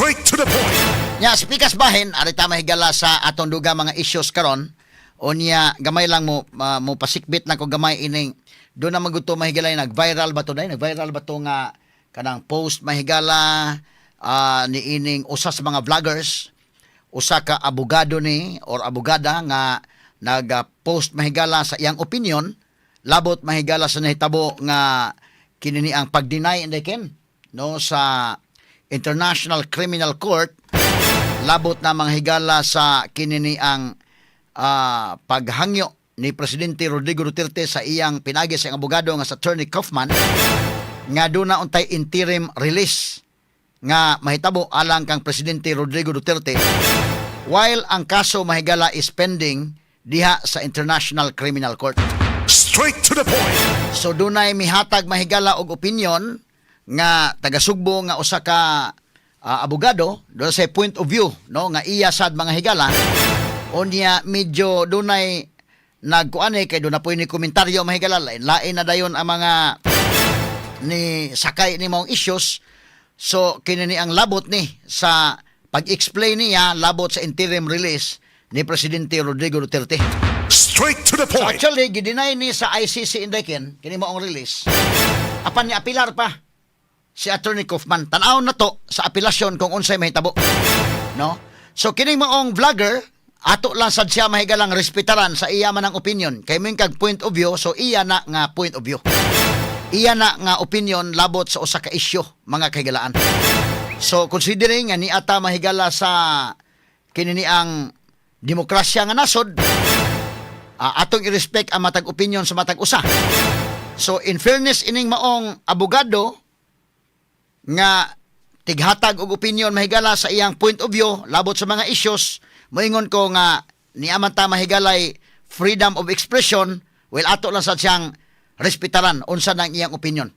Straight to the point. Nya speakers bahin ari ta mahigala sa atong duga mga issues karon. Unya gamay lang mo ma- mo pasikbit na ko gamay ining do na maguto mahigala nag-viral ba to dai nag-viral ba to nga kanang post mahigala ah, ni ining usa sa mga vloggers? Usa ka abogado ni or abogada nga nag-post mahigala sa iyang opinion. Labot mahigala sa nahitabo nga kini ni ang pag-deny indiken no sa International Criminal Court labot na mga higala sa kinini ang ah, paghangyo ni Presidente Rodrigo Duterte sa iyang pinagi sa abogado nga sa Attorney Kaufman nga doon na untay interim release nga mahitabo alang kang Presidente Rodrigo Duterte while ang kaso mahigala is pending diha sa International Criminal Court. Straight to the point. So dunay mihatag mahigala og opinion nga taga-Sugbo nga usa ka ah, abogado do sa point of view no nga iya sad mga higala unya medyo dunay nagkuane kay do na po ni komentaryo mahigala lain lain na dayon ang mga ni sakay ni mong issues so kini ni ang labot ni sa pag-explain niya labot sa interim release ni Presidente Rodrigo Duterte. Straight to the So point. actually, gidinay ni sa ICC Indekin, kini mo ang release. Apan ni apilar pa si Attorney Kaufman. Tanaw na to sa apilasyon kung unsay mahitabo. No? So kini mo ang vlogger, ato lang sad siya mahigalang respetaran sa iya man ang opinion. Kay mo kag point of view, so iya na nga point of view. Iya na nga opinion labot sa usa ka isyu, mga kahigalaan. So considering nga ni ata mahigala sa kini ni ang demokrasya nga nasod, Ah, atong i-respect ang matag opinion sa matag usa. So in fairness ining maong abogado nga tighatag og opinion mahigala sa iyang point of view labot sa mga issues moingon ko nga ni amanta mahigalay freedom of expression well ato lang sa siyang respetaran unsa nang iyang opinion.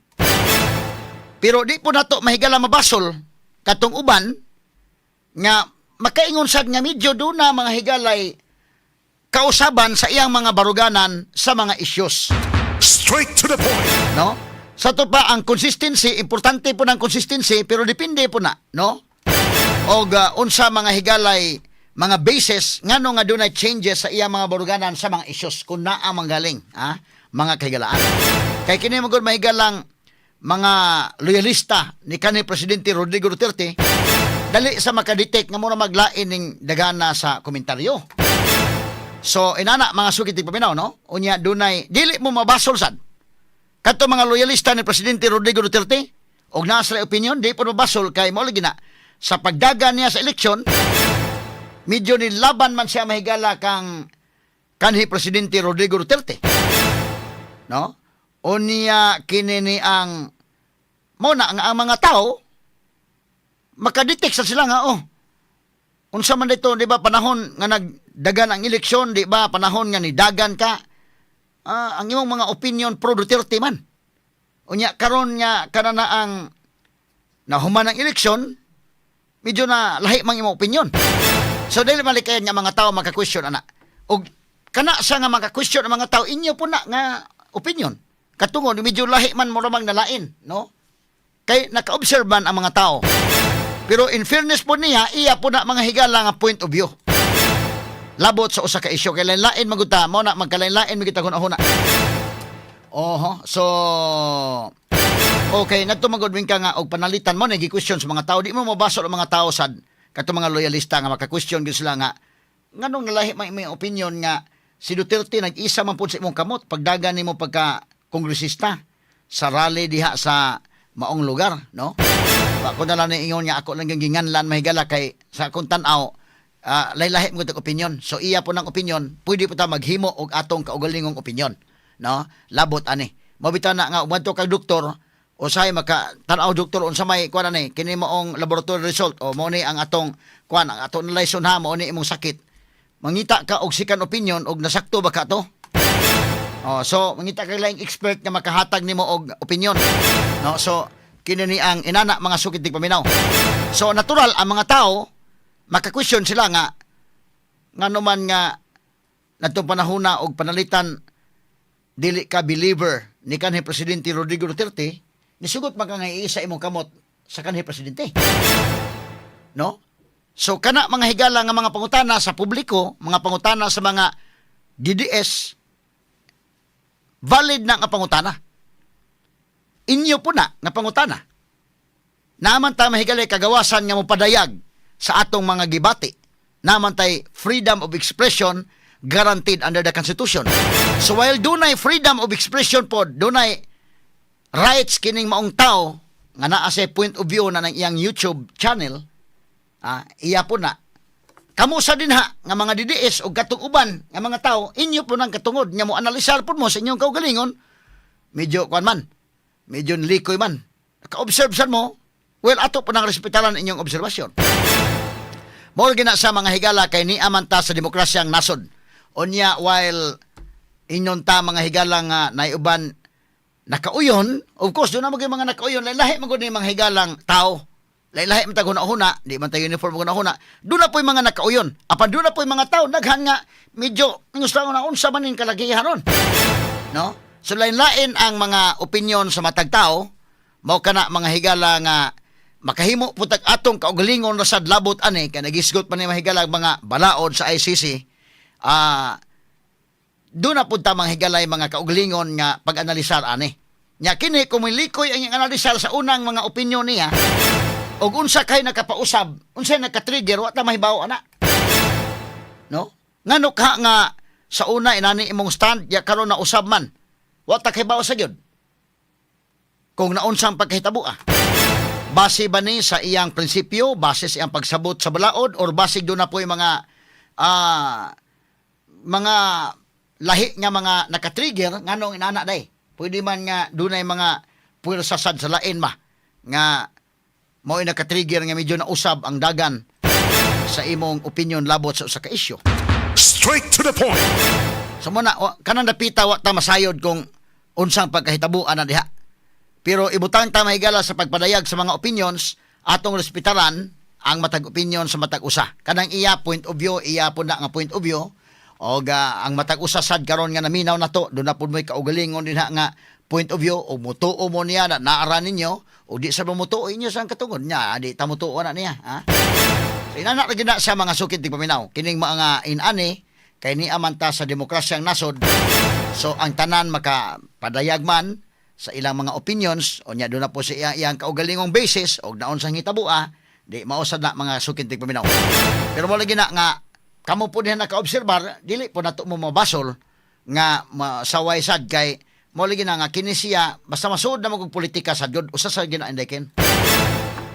Pero di po nato mahigala mabasol katong uban nga makaingon sad nga medyo do na mga higalay kausaban sa iyang mga baruganan sa mga issues. Straight to the point. No? Sa to pa, ang consistency, importante po ng consistency, pero depende po na, no? O unsa mga higalay, mga basis, ngano nga dunay changes sa iyang mga baruganan sa mga issues, kung naa manggaling, ha? mga kahigalaan. Kay kini mo gud mahigalang mga loyalista ni kanhi Presidente Rodrigo Duterte, dali sa makadetect nga muna maglain ning dagana sa komentaryo. So inana mga sugit ti paminaw no. Unya dunay dili mo mabasol sad. Kadto mga loyalista ni presidente Rodrigo Duterte og naa sila opinion di po mabasol kay mo na sa pagdagan niya sa eleksyon medyo ni laban man siya mahigala kang kanhi presidente Rodrigo Duterte. No? Unya kini ni ang mo na ang, mga tao makadetect sa sila nga oh unsa man dito di ba panahon nga nagdagan ang eleksyon di ba panahon nga nidagan ka ah, ang imong mga opinion pro Duterte man. Unya karon nga kana na ang nahuman ang eleksyon medyo na lahi mang imong opinion. So dili malikayan nga mga tao maka-question ana. Og kana sa nga maka-question ang mga tao inyo po na nga opinion. Katungod medyo lahi man mo ramang nalain no? Kay naka-observe man ang mga tao. Pero in fairness po niya, iya po na mga higala nga point of view. Labot sa usa ka isyu kay lain-lain maguta mo na magkalain-lain magita kun ahuna. Oho, so Okay, ngadto magudwin ka nga og panalitan mo nagi question sa mga tao, di mo mabasol ang mga tao sad kato mga loyalista nga maka-question gyud sila nga nganong nalahi may, may opinion nga si Duterte nag-isa man pud sa imong kamot pagdagan nimo pagka kongresista sa rally diha sa maong lugar, no? Ako na lang ingon nga ako lang ginganlan mahigala kay sa akong tan-aw ah, lahi-lahi mo tag opinion. So iya po ng opinion, pwede po ta maghimo og atong kaugalingong opinion, no? Labot ani. Mabita na nga umadto kag doktor o say maka tan-aw doktor unsa may kuan ani kini moong laboratory result o mo ni ang atong kuan ang atong lesson ha mo ni imong sakit. Mangita ka og second opinion og nasakto ba ka to? Oh, so mangita kay laing expert nga makahatag nimo og opinion. No, so kini ni ang inana mga sukit tig paminaw. So natural ang mga tao maka-question sila nga ngano man nga natong panahona og panalitan dili ka believer ni kanhi presidente Rodrigo Duterte nisugot man nga iisa imong kamot sa kanhi presidente. No? So kana mga higala nga mga pangutana sa publiko, mga pangutana sa mga DDS valid na nga pangutana. Inyo po na nga pangutana. Naman ta mahigalay kagawasan nga mopadayag sa atong mga gibati. Naman tay freedom of expression guaranteed under the Constitution. So while dunay freedom of expression po, dunay rights kining maong tao nga naa sa point of view na ng iyang YouTube channel, ah, iya po na. Kamu sa din ha, nga mga DDS o katong uban nga mga tao, inyo po nang katungod, nga mo analisar po mo sa inyong kaugalingon, medyo kwan man, medyo likoy man. Ka-observe mo, well, ato po nang respetalan inyong obserbasyon. Mol gina sa mga higala kay ni amanta sa demokrasyang nasod. Unya while inyon ta mga higala nga naiuban nakauyon, of course doon na maging mga nakauyon, lahi man gud ni mga higalang tao. Lahi man ta huna di man ta uniform guna huna. Doon na po yung mga nakauyon. Apan doon na po yung mga tao daghan nga medyo gusto na unsa man ning kalagihan ron. No? So lain-lain ang mga opinion sa matag tao, mao kana mga higala nga makahimo putag atong kaugalingon na sad labot ani kay nagisgot pa ni mahigala mga balaod sa ICC. Ah doon na punta mga higalay mga kaugalingon nga pag-analisar ani. Nya kini kung milikoy ang analisar sa unang mga opinyon niya, og unsa kay nakapausab, unsa naka-trigger wa ta mahibaw ana. No? Ngano ka nga sa una inani imong stand ya karon na usab man. Wa ta kay sa gyud. Kung naunsang pagkahitabo ah. Base ba ni sa iyang prinsipyo, base sa iyang pagsabot sa balaod, or base doon na po yung mga ah, mga lahi nga mga nakatrigger nganong inana day. Pwede man nga doon ay mga pwersa sad sa lain ma nga mo nakatrigger nga medyo nausab ang dagan sa imong opinion labot sa usa ka isyu. Straight to the point. So muna, kanang napita wa ta masayod kung unsang pagkahitabuan na diha. Pero ibutang ta mahigala sa pagpadayag sa mga opinions atong respetaran ang matag opinion sa matag usa. Kanang iya point of view, iya po na nga point of view. O ga, ang matag usa sad karon nga naminaw na to, doon na po mo'y kaugalingon din nga point of view o mutuo mo niya na naara ninyo o di sa mutuo inyo sa katungod niya, di ta mutuo na niya, ha? So, inanak na sa mga sukit di paminaw. Kining mga inani, kay ni amanta sa demokrasyang nasod. So, ang tanan makapadayag man sa ilang mga opinions, o niya doon na po sa iyang, iyang kaugalingong basis, o naon sa hitabua, di mausad na mga sukit di paminaw. Pero mo lagi na nga, kamo po din naka-obserbar, dili po nato mo mabasol nga masaway sad kay mo lagi na nga kini siya basta masud na magog politika sad gyud usa sa ginaindekin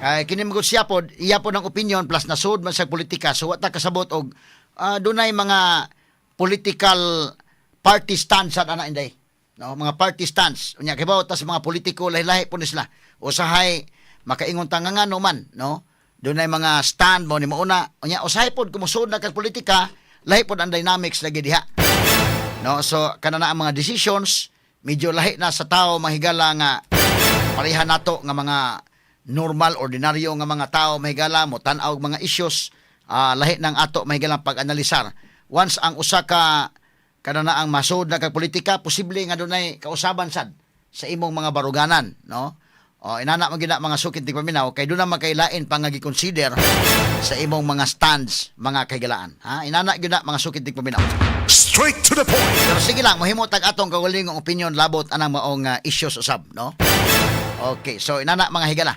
ay kini magud siya pod iya po ng opinion plus nasud man sa politika so wa ta kasabot og ah, dunay mga political party stance sa ana inday no mga party stance. Unya kay ta sa mga politiko lahi-lahi po sila. Usahay makaingon ta nga ngano man no? Dunay mga stand mo ni mauna. Unya usahay pod kumusud na kag politika lahi pod ang dynamics lagi diha. No so kana na ang mga decisions medyo lahi na sa tao mahigala nga pareha nato nga mga normal ordinaryo nga mga tao mahigala mo tan-aw mga issues ah, lahi ng ato mahigala pag-analisar. Once ang usa ka kada na ang masud na kag politika posible nga dunay kausaban sad sa imong mga baruganan no o inana man gina mga sukit ti paminaw kay doon na makailain pa nga gi-consider sa imong mga stands mga kahigalaan ha inana gyud mga sukit ti paminaw Straight to the point. pero sige lang, mahimo tag atong kaugalingong opinion labot anang maong uh, issues usab, no? Okay, so inana mga higala.